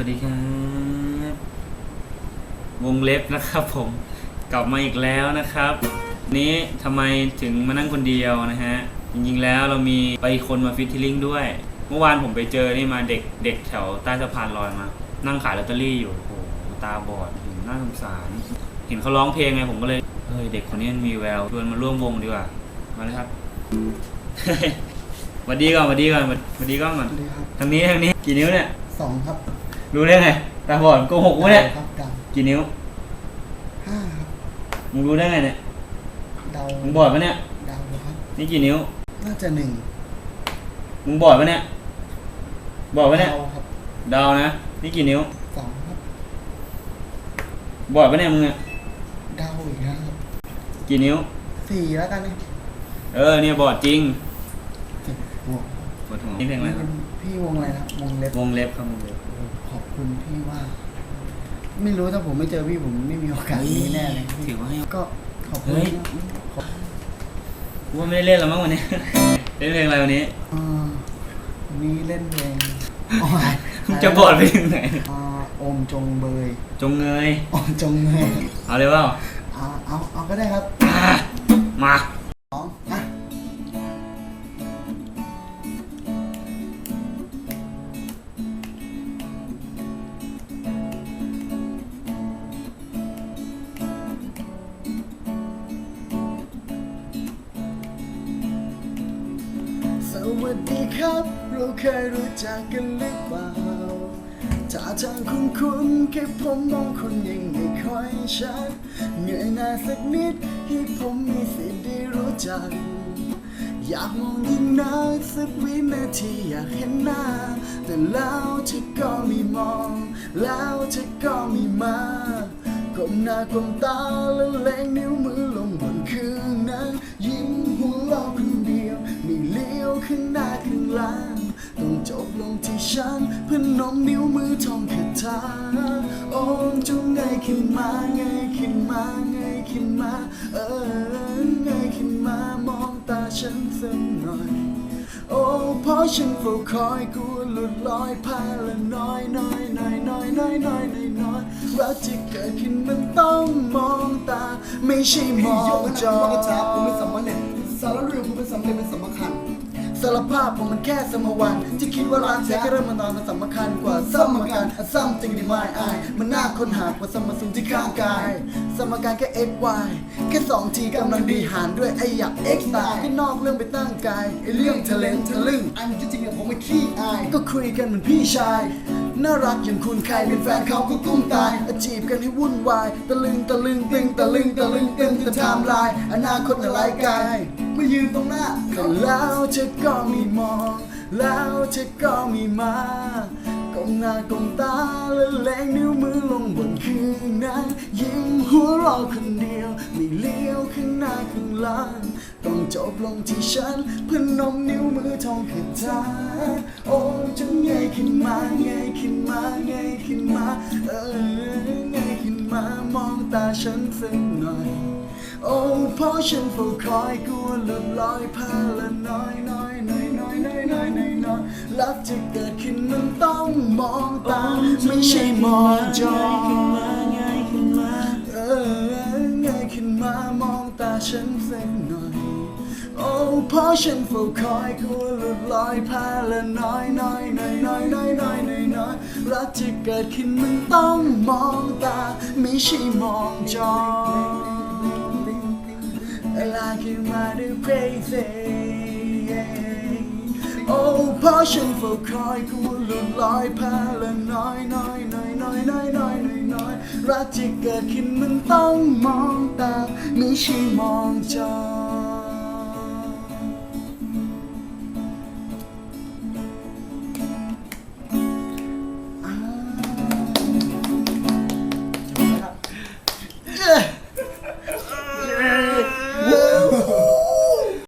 วัสดีครับ วงเล็บนะครับผม กลับมาอีกแล้วนะครับ นี้ทำไมถึงมานั่งคนเดียวนะฮะ จริงๆแล้วเรามีไปคนมาฟิตทิลลิ่งด้วย เมื่อวานผมไปเจอนี่มาเด็กเด็กแถวใต้สะพานลอยมา นั่งขายลอตเตอรี่อยู่ โอ้โห ตาบอดอยู่น่าสงสาร เห็นเขาร้องเพลงไงผมก็เลยเฮ้ยเด็กคนนี้มันมีแววชวนมาร่วมวงดีกว่า มาเลยครับสวัสดีก่อนสวัสดีก่อนสวัสดีก่อนก่อนสวัสดีครับ ทางนี้ทางนี้กี่นิ้วเนี่ยสองครับ รู้ได้ไงตาบอดโกหกวะเนี่ย ครับดาวกี่นิ้ว ห้าครับมึงรู้ได้ไงเนี่ย เดามึงบอดปะเนี่ย เดาครับ นี่กี่นิ้ว น่าจะหนึ่งมึงบอดปะเนี่ย บอดปะเนี่ย เดาครับเดาวนะ นี่กี่นิ้ว สองครับ บอดปะเนี่ยมึงอะเดาอีกนะครับกี่นิ้ว สี่แล้วกันนะเออเนี่ยบอดจริงสิบวงบอดหัวนี่เพลงอะไรครับ พี่วงอะไรนะวงเล็บวงเล็บครับวงเล็บขอบคุณพี่มากไม่รู้ถ้าผมไม่เจอพี่ผมไม่มีโอกาสนี้แน่เลยพี่ถือว่าให้ก็ขอบคุณเฮ้ยนะขอบกูว่าไม่ได้เล่นแล้วมั้งวันนี้ เล่นเพลงอะไรวันนี้อ่าวันนี้เล่นเพลงอ๋อมึงจะบอดไปถึงไหน อ่าโอมจงเบยจงเงยโอมจงเบยเอาเลยเปล่าอ่าเอาเอาก็ได้ครับอะมา วัสดีครับ เราเคยรู้จักกันหรือเปล่าถ้าทางคุ้นคุ้นๆแค่ผมมองคนยังไม่ค่อยชัดเหนื่อยหน้าสักนิดให้ผมมีสิทธิ์ได้รู้จัก อยากมองยิ่งนักสักวินาทีอยากเห็นหน้า แต่แล้วเธอก็ไม่มอง แล้วเธอก็ไม่มาก้มหน้าก้มตาแล้วแรงนิ้วมือลงบนคืนนั้น ยิ้มหัวเราะคน ไม่เลี้ยวข้างหน้าข้างหลังต้องจบลงที่ฉันพนมนิ้วมือท่องคาถาโอ้จงเงยขึ้นมาเงยขึ้นมาเงยขึ้นมาเออเงยขึ้นมามองตาฉันสักหน่อย โอ้เพราะฉันเฝ้าคอยกลัวหลุดลอยพาละน้อยน้อยน้อยน้อยน้อยน้อยน้อยน้อยรักที่เกิดขึ้นมันต้องมองตา ไม่ใช่มองจอ ค่มเป็นสำคัญสารภาพผมมันแค่สมวันที่คิดว่ารักแท้ก็เริ่มมานอนมันสำคัญกว่าสมการซ้ำจริงดีไม่อายมันน่าค้นหากว่าสมสูงที่ข้างกาย สมการแค่ x y แค่สองทีกำลังดีหารด้วยไอ้อยาก x ตายที่นอกเรื่องไปตั้งกายไอ้เรื่องทะเลนทะลึ่งอันที่จริงเนี่ยผมไม่ขี้อาย ก็คุยกันเหมือนพี่ชายน่ารักอย่างคุณใครเป็นแฟนเขาก็กุ้มตายอาจีบกันให้วุ่นวาย ตะลึงตะลึงตึงตะลึงตะลึงตึงแต่ไทม์ไลน์อนาคตอะไรกาย มายืนตรงหน้าแต่แล้วเธอก็ไม่มอง แล้วเธอก็ไม่มาก้มหน้าก้มตาและแรงนิ้วมือลงบนคืนนั้นยิ้มหัวเราะคนเดียวไม่เลี้ยวข้างหน้าข้างหลังต้องจบลงที่ฉันพนมนิ้วมือทองคาถาโอ้จนเงยขึ้นมาเงยขึ้นมาเงยขึ้นมาเออเงยขึ้นมามองตาฉันสักหน่อย โอ้เพราะฉันเฝ้าคอยกลัวหลุดลอยพาละน้อยน้อยน้อยน้อยน้อยน้อยน้อยน้อยรักจะเกิดขึ้นมันต้องมองตาไม่ใช่มองจอง่ายขึ้นมาเออเงยขึ้นมามองตาฉันสักหน่อยโอ้เพราะฉันเฝ้าคอยกลัวหลุดลอยพาละน้อยน้อยน้อยน้อยน้อยน้อยน้อยน้อยรักจะเกิดขึ้นมันต้องมองตาไม่ใช่มองจอ like it mighty crazy โอ้เพราะฉันเฝ้าคอยกลัวหลุดลอยพาละน้อยน้อยน้อยน้อยน้อยน้อยน้อยน้อยรักที่เกิดขึ้นมันต้องมองตาไม่ใช่มองจอ